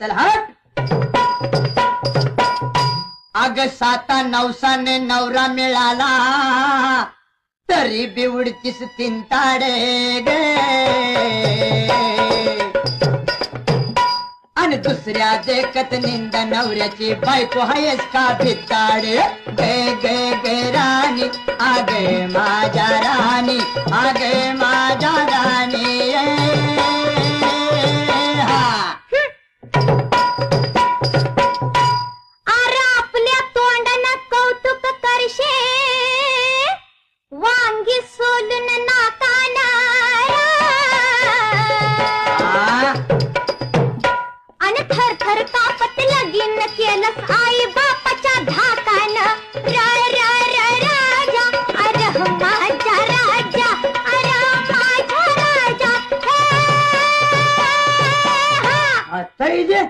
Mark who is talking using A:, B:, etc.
A: चल हट अग साता नवसाने नवरा मिळाला तरी बिवडतीस तिंताडे गे. आणि दुसऱ्या देखत निंदा नवऱ्याची बायको हायस का भिताडे? गे गे गे राणी आगे माझ्या राणी आगे
B: मा... नाकाना
A: हा.
B: आणि थर थर कापत लगीन केलंस आई बापाच्या धाकान. र र र राजा. अरे माझा राजा. अरे माझा राजा. हे, हा.
A: आता इथे